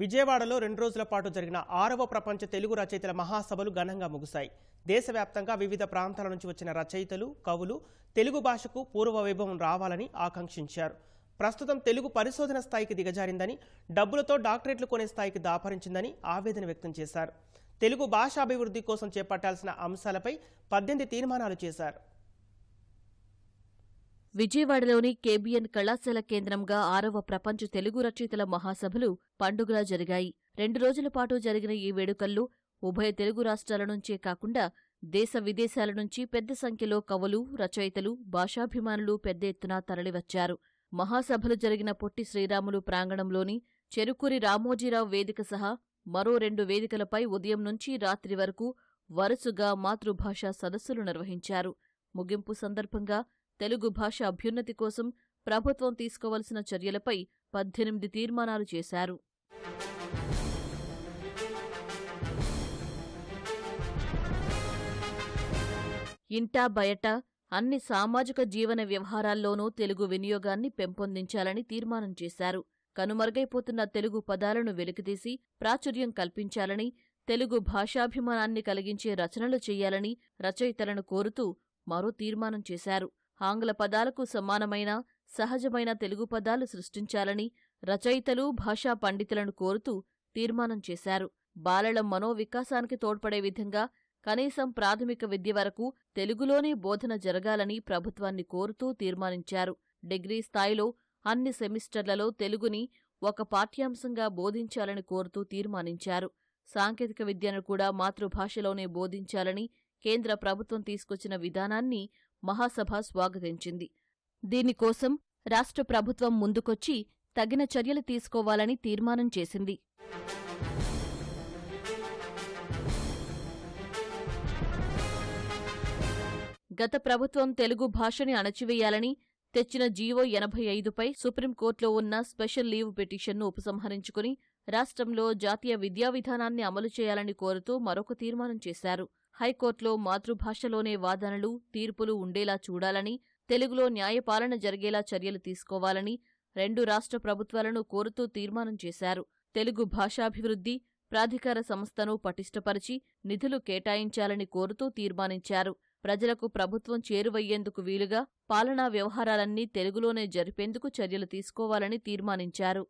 విజయవాడలో రెండు రోజుల పాటు జరిగిన ఆరవ ప్రపంచ తెలుగు రచయితల మహాసభలు ఘనంగా ముగిశాయి. దేశవ్యాప్తంగా వివిధ ప్రాంతాల నుంచి వచ్చిన రచయితలు కవులు తెలుగు భాషకు పూర్వ వైభవం రావాలని ఆకాంక్షించారు. ప్రస్తుతం తెలుగు పరిశోధన స్థాయికి దిగజారిందని డబ్బులతో డాక్టరేట్లు కొనే స్థాయికి దాపరించిందని ఆవేదన వ్యక్తం చేశారు. తెలుగు భాషాభివృద్ధి కోసం చేపట్టాల్సిన అంశాలపై పద్దెనిమిది తీర్మానాలు చేశారు. విజయవాడలోని కేబిఎన్ కళాశాల కేంద్రంగా ఆరవ ప్రపంచ తెలుగు రచయితల మహాసభలు పండుగలా జరిగాయి. రెండు రోజుల పాటు జరిగిన ఈ వేడుకల్లో ఉభయ తెలుగు రాష్ట్రాల నుంచే కాకుండా దేశ విదేశాల నుంచి పెద్ద సంఖ్యలో కవులు రచయితలు భాషాభిమానులు పెద్ద ఎత్తున తరలివచ్చారు. మహాసభలు జరిగిన పొట్టి శ్రీరాములు ప్రాంగణంలోని చెరుకూరి రామోజీరావు వేదిక సహా మరో రెండు వేదికలపై ఉదయం నుంచి రాత్రి వరకు వరుసగా మాతృభాషా సదస్సులు నిర్వహించారు. ముగింపు సందర్భంగా తెలుగు భాష అభ్యున్నతి కోసం ప్రభుత్వం తీసుకోవలసిన చర్యలపై పద్దెనిమిది తీర్మానాలు చేశారు. ఇంటా బయట అన్ని సామాజిక జీవన వ్యవహారాల్లోనూ తెలుగు వినియోగాన్ని పెంపొందించాలని తీర్మానం చేశారు. కనుమరుగైపోతున్న తెలుగు పదాలను వెలికితీసి ప్రాచుర్యం కల్పించాలని తెలుగు భాషాభిమానాన్ని కలిగించే రచనలు చేయాలని రచయితలను కోరుతూ మరో తీర్మానం చేశారు. ఆంగ్ల పదాలకు సమానమైన సహజమైన తెలుగు పదాలు సృష్టించాలని రచయితలు భాషా పండితులను కోరుతూ తీర్మానం చేశారు. బాలల మనోవికాసానికి తోడ్పడే విధంగా కనీసం ప్రాథమిక విద్య వరకు తెలుగులోనే బోధన జరగాలని ప్రభుత్వాన్ని కోరుతూ తీర్మానించారు. డిగ్రీ స్థాయిలో అన్ని సెమిస్టర్లలో తెలుగుని ఒక పాఠ్యాంశంగా బోధించాలని కోరుతూ తీర్మానించారు. సాంకేతిక విద్యను కూడా మాతృభాషలోనే బోధించాలని కేంద్ర ప్రభుత్వం తీసుకొచ్చిన విధానాన్ని మహాసభ స్వాగతించింది. దీనికోసం రాష్ట్ర ప్రభుత్వం ముందుకొచ్చి తగిన చర్యలు తీసుకోవాలని తీర్మానం చేసింది. గత ప్రభుత్వం తెలుగు భాషని అణచివేయాలని తెచ్చిన జీవో ఎనభై ఐదుపై సుప్రీంకోర్టులో ఉన్న స్పెషల్ లీవ్ పిటిషన్ను ఉపసంహరించుకుని రాష్ట్రంలో జాతీయ విద్యా విధానాన్ని అమలు చేయాలని కోరుతూ మరొక తీర్మానం చేశారు. హైకోర్టులో మాతృభాషలోనే వాదనలు తీర్పులు ఉండేలా చూడాలని తెలుగులో న్యాయపాలన జరిగేలా చర్యలు తీసుకోవాలని రెండు రాష్ట్ర ప్రభుత్వాలను కోరుతూ తీర్మానం చేశారు. తెలుగు భాషాభివృద్ధి ప్రాధికార సంస్థను పటిష్టపరిచి నిధులు కేటాయించాలని కోరుతూ తీర్మానించారు. ప్రజలకు ప్రభుత్వం చేరువయ్యేందుకు వీలుగా పాలనా వ్యవహారాలన్నీ తెలుగులోనే జరిపేందుకు చర్యలు తీసుకోవాలని తీర్మానించారు.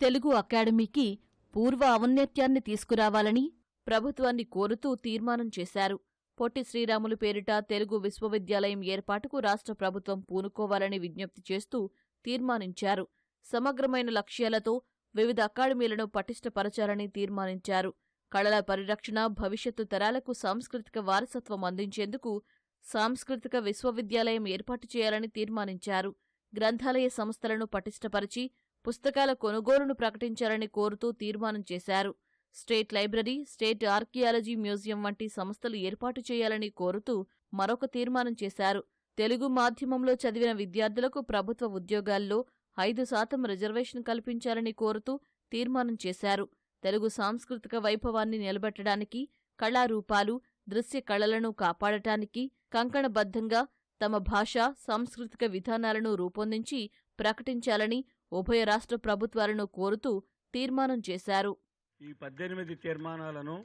తెలుగు అకాడమీకి పూర్వ ఔన్నత్యాన్ని తీసుకురావాలని ప్రభుత్వాన్ని కోరుతూ తీర్మానం చేశారు. పొట్టి శ్రీరాములు పేరిట తెలుగు విశ్వవిద్యాలయం ఏర్పాటుకు రాష్ట్ర ప్రభుత్వం పూనుకోవాలని విజ్ఞప్తి చేస్తూ తీర్మానించారు. సమగ్రమైన లక్ష్యాలతో వివిధ అకాడమీలను పటిష్టపరచాలని తీర్మానించారు. కళల పరిరక్షణ భవిష్యత్తు తరాలకు సాంస్కృతిక వారసత్వం అందించేందుకు సాంస్కృతిక విశ్వవిద్యాలయం ఏర్పాటు చేయాలని తీర్మానించారు. గ్రంథాలయ సంస్థలను పటిష్టపరిచి పుస్తకాల కొనుగోలును ప్రకటించాలని కోరుతూ తీర్మానం చేశారు. State library state archaeology museum వంటి సంస్థలు ఏర్పాటు చేయాలని కోరుతూ మరొక తీర్మానం చేశారు. తెలుగు మాధ్యమంలో చదివిన విద్యార్థులకు ప్రభుత్వ ఉద్యోగాల్లో ఐదు శాతం రిజర్వేషన్ కల్పించాలని కోరుతూ తీర్మానం చేశారు. తెలుగు సాంస్కృతిక వైభవాన్ని నిలబెట్టడానికి కళారూపాలు దృశ్య కళలను కాపాడటానికి కంకణబద్ధంగా తమ భాష సాంస్కృతిక విధానాలను రూపొందించి ప్రకటించాలని ఉభయ రాష్ట్ర ప్రభుత్వాలను కోరుతూ తీర్మానం చేశారు. ఈ పద్దెనిమిది తీర్మానాలను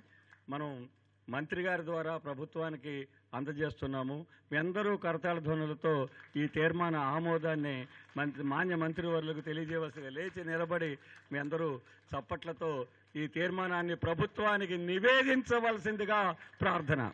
మనం మంత్రి గారి ద్వారా ప్రభుత్వానికి అందజేస్తున్నాము. మీ అందరూ కరతాళ ధ్వనులతో ఈ తీర్మాన ఆమోదాన్ని మంత్రి మాన్య మంత్రివర్లకు తెలియజేయవలసిగా లేచి నిలబడి మీ అందరూ చప్పట్లతో ఈ తీర్మానాన్ని ప్రభుత్వానికి నివేదించవలసిందిగా ప్రార్థన.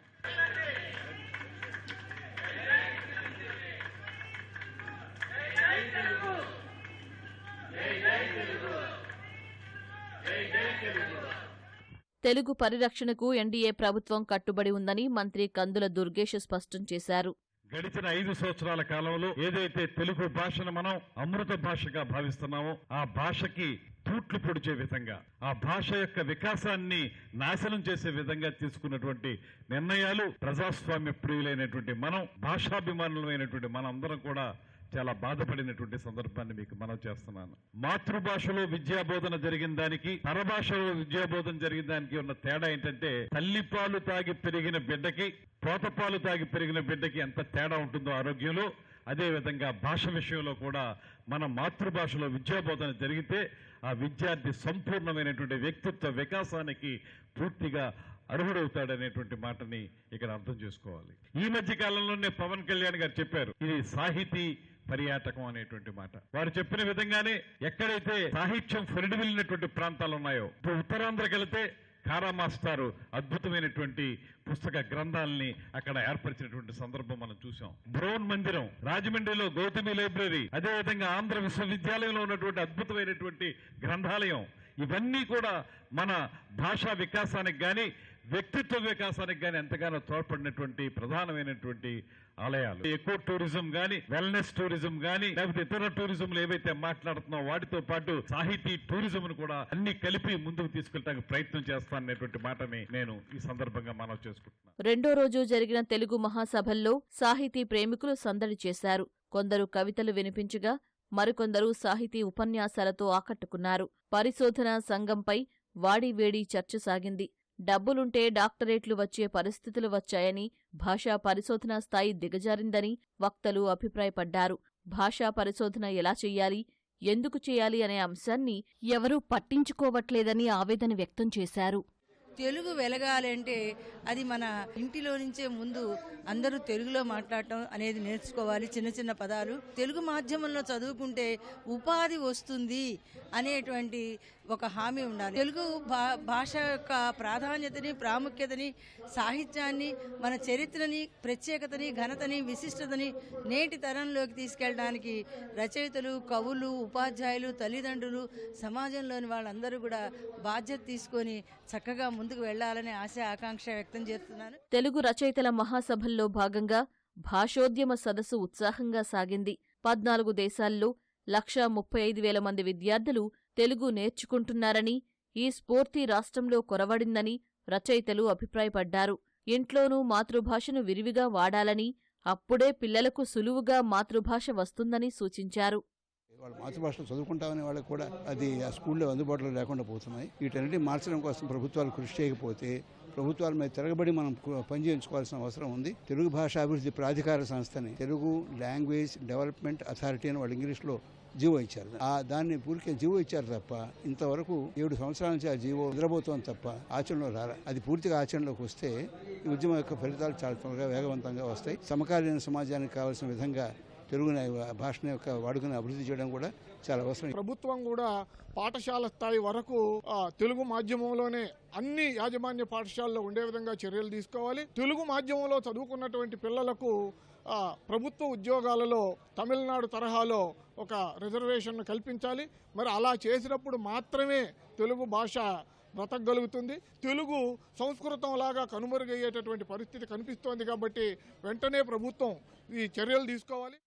తెలుగు పరిరక్షణకు ఎన్డీఏ ప్రభుత్వం కట్టుబడి ఉందని మంత్రి కందుల దుర్గేష్ స్పష్టం చేశారు. గడిచిన ఐదు సంవత్సరాల కాలంలో ఏదైతే తెలుగు భాషను మనం అమృత భాషగా భావిస్తున్నామో ఆ భాషకి తూట్లు పొడిచే విధంగా ఆ భాష యొక్క వికాసాన్ని నాశనం చేసే విధంగా తీసుకున్నటువంటి నిర్ణయాలు ప్రజాస్వామ్య ప్రియులైనటువంటి మనం భాషాభిమానులమైనటువంటి మనందరం కూడా చాలా బాధపడినటువంటి సందర్భాన్ని మీకు మనం చేస్తున్నాను. మాతృభాషలో విద్యాబోధన జరిగిన దానికి పరభాషలో విద్యాబోధన జరిగిన దానికి ఉన్న తేడా ఏంటంటే తల్లిపాలు తాగి పెరిగిన బిడ్డకి పోతపాలు తాగి పెరిగిన బిడ్డకి ఎంత తేడా ఉంటుందో ఆరోగ్యంలో అదేవిధంగా భాష విషయంలో కూడా మన మాతృభాషలో విద్యాబోధన జరిగితే ఆ విద్యార్థి సంపూర్ణమైనటువంటి వ్యక్తిత్వ వికాసానికి పూర్తిగా అర్హుడవుతాడనేటువంటి మాటని ఇక్కడ అర్థం చేసుకోవాలి. ఈ మధ్య కాలంలోనే పవన్ కళ్యాణ్ గారు చెప్పారు ఇది సాహితీ పర్యాటకం అనేటువంటి మాట. వారు చెప్పిన విధంగానే ఎక్కడైతే సాహిత్యం ఫెరిడివిల్లినటువంటి ప్రాంతాలు ఉన్నాయో ఇప్పుడు ఉత్తరాంధ్రకి వెళితే కారా మాస్టారు అద్భుతమైనటువంటి పుస్తక గ్రంథాలని అక్కడ ఏర్పరిచినటువంటి సందర్భం మనం చూసాం బ్రౌన్ మందిరం రాజమండ్రిలో గౌతమి లైబ్రరీ అదేవిధంగా ఆంధ్ర విశ్వవిద్యాలయంలో ఉన్నటువంటి అద్భుతమైనటువంటి గ్రంథాలయం ఇవన్నీ కూడా మన భాషా వికాసానికి కానీ వ్యక్తిత్వ వికాసానికి కానీ ఎంతగానో తోడ్పడినటువంటి ప్రధానమైనటువంటి ఆలయాలు. ఎక్కువ టూరిజం గాని వెల్నెస్ టూరిజం గాని లేకపోతే ఇతర టూరిజంలు ఏవైతే మాట్లాడుతున్నాం వాటితో పాటు సాహితీ టూరిజం కూడా అన్ని కలిపి ముందుకు తీసుకెళ్ళడానికి ప్రయత్నం చేస్తాననేటువంటి మాటని నేను ఈ సందర్భంగా మనవి చేసుకుంటున్నాను. రెండో రోజు జరిగిన తెలుగు మహాసభల్లో సాహితీ ప్రేమికులు సందడి చేశారు. కొందరు కవితలు వినిపించగా మరికొందరు సాహితీ ఉపన్యాసాలతో ఆకట్టుకున్నారు. పరిశోధన సంఘంపై వాడివేడి చర్చ సాగింది. డబ్బులుంటే డాక్టరేట్లు వచ్చే పరిస్థితులు వచ్చాయని భాషా పరిశోధన స్థాయి దిగజారిందని వక్తలు అభిప్రాయపడ్డారు. భాషా పరిశోధన ఎలా చెయ్యాలి ఎందుకు చేయాలి అనే అంశాన్ని ఎవరూ పట్టించుకోవట్లేదని ఆవేదన వ్యక్తం చేశారు. తెలుగు వెలగాలంటే అది మన ఇంటిలో నుంచే ముందు అందరూ తెలుగులో మాట్లాడటం అనేది నేర్చుకోవాలి చిన్న చిన్న పదాలు. తెలుగు మాధ్యమంలో చదువుకుంటే ఉపాధి వస్తుంది అనేటువంటి ఒక హామీ ఉండాలి. తెలుగు భా భాష యొక్క ప్రాధాన్యతని ప్రాముఖ్యతని సాహిత్యాన్ని మన చరిత్రని ప్రత్యేకతని ఘనతని విశిష్టతని నేటి తరంలోకి తీసుకెళ్ళడానికి రచయితలు కవులు ఉపాధ్యాయులు తల్లిదండ్రులు సమాజంలోని వాళ్ళందరూ కూడా బాధ్యత తీసుకొని చక్కగా ముందుకు వెళ్ళాలనే ఆశ ఆకాంక్ష వ్యక్తం చేస్తున్నాను. తెలుగు రచయితల మహాసభల్లో భాగంగా భాషోద్యమ సదస్సు ఉత్సాహంగా సాగింది. పద్నాలుగు దేశాల్లో లక్షా ముప్పై ఐదు వేల మంది విద్యార్థులు తెలుగు నేర్చుకుంటున్నారని ఈ స్ఫూర్తి రాష్ట్రంలో కొరవడిందని రచయితలు అభిప్రాయపడ్డారు. ఇంట్లోనూ మాతృభాషను విరివిగా వాడాలని అప్పుడే పిల్లలకు సులువుగా మాతృభాష వస్తుందని సూచించారు. వాళ్ళ మాతృభాషలో చదువుకుంటామని వాళ్ళకి కూడా అది ఆ స్కూల్లో అందుబాటులో లేకుండా పోతున్నాయి. వీటన్నిటి మార్చడం కోసం ప్రభుత్వాలు కృషి చేయకపోతే ప్రభుత్వాల మీద తిరగబడి మనం పనిచేయించుకోవాల్సిన అవసరం ఉంది. తెలుగు భాష అభివృద్ధి ప్రాధికార సంస్థని తెలుగు లాంగ్వేజ్ డెవలప్మెంట్ అథారిటీ అని వాళ్ళు ఇంగ్లీష్లో జీవో ఇచ్చారు. ఆ దాన్ని పూర్తిగా జీవో ఇచ్చారు తప్ప ఇంతవరకు ఏడు సంవత్సరాల నుంచి ఆ జీవో నిద్రపోతుంది తప్ప ఆచరణలో రాల. అది పూర్తిగా ఆచరణలోకి వస్తే ఈ ఉద్యమం యొక్క ఫలితాలు చాలా త్వరగా వేగవంతంగా వస్తాయి. సమకాలీన సమాజానికి కావాల్సిన విధంగా తెలుగు భాషను యొక్క వాడుకను అభివృద్ధి చేయడం కూడా చాలా అవసరం. ప్రభుత్వం కూడా పాఠశాల స్థాయి వరకు తెలుగు మాధ్యమంలోనే అన్ని యాజమాన్య పాఠశాలలో ఉండే విధంగా చర్యలు తీసుకోవాలి. తెలుగు మాధ్యమంలో చదువుకున్నటువంటి పిల్లలకు ప్రభుత్వ ఉద్యోగాలలో తమిళనాడు తరహాలో ఒక రిజర్వేషన్ కల్పించాలి. మరి అలా చేసినప్పుడు మాత్రమే తెలుగు భాష బ్రతకగలుగుతుంది. తెలుగు సంస్కృతం లాగా కనుమరుగయ్యేటటువంటి పరిస్థితి కనిపిస్తోంది కాబట్టి వెంటనే ప్రభుత్వం ఈ చర్యలు తీసుకోవాలి.